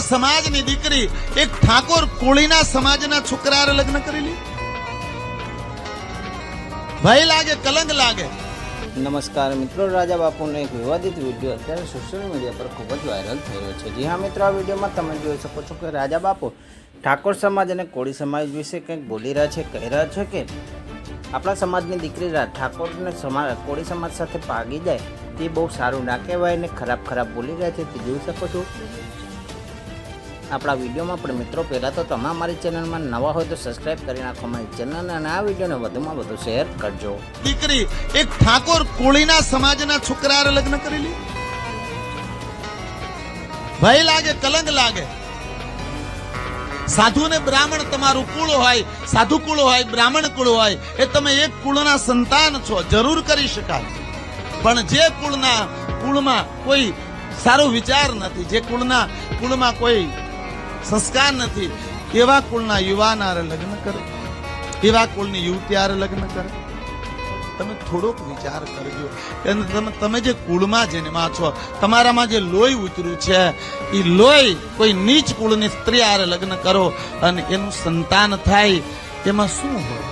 આપણા સમાજની દીકરી એક ઠાકોર કોળીના સમાજના છોકરા લગ્ન કરી લે. ભય લાગે, કલંક લાગે. નમસ્કાર મિત્રો, રાજા બાપુનો એક વિવાદિત વીડિયો અત્યારે સોશિયલ મીડિયા પર ખૂબ જ વાયરલ રહ્યો છે. જી હા મિત્રો, આ વિડીયોમાં તમે જોઈ શકો છો કે રાજા બાપુ ઠાકોર સમાજ અને કોળી સમાજ વિશે કંઈક બોલી રહ્યા છે, કહી રહ્યા છે કે આપણા સમાજની દીકરી ઠાકોરને સમાજ કોળી સમાજ સાથે ભાગી જાય તે બહુ સારું ના કહેવાય ને ખરાબ ખરાબ બોલી રહ્યા છે તે જોઈ શકો છો. આપણા વિડીયોમાં પણ મિત્રો, પહેલાં તો તમે અમારી ચેનલમાં નવા હોય તો સબસ્ક્રાઇબ કરી નાખો અમારી ચેનલ અને આ વિડીયોને વધુમાં વધુ શેર કરજો. દીકરી, એક ઠાકોર કોળીના સમાજના છોકરા લગ્ન કરી લે. ભય લાગે, કલંક લાગે. સાધુ ને બ્રાહ્મણ તમારું કુળ હોય, સાધુ કુળ હોય, બ્રાહ્મણ કુળ હોય, એ તમે એક કુળના સંતાન છો, જરૂર કરી શકાય. પણ જે કુળના કુળમાં કોઈ સારો વિચાર નથી, જે કુળના કુળમાં કોઈ સંસ્કાર નથી. એવા કુળના યુવાન આરે લગ્ન કરે? એવા કુળની યુવતી આરે લગ્ન કરે? તમે થોડોક વિચાર કરજો. કે તમે તમે જે કુળમાં જન્મા છો, તમારામાં જે લોહી ઉતર્યું છે, એ લોહી કોઈ નીચ કુળની સ્ત્રી આરે લગ્ન કરો અને એનું સંતાન થાય. એમાં શું હોય?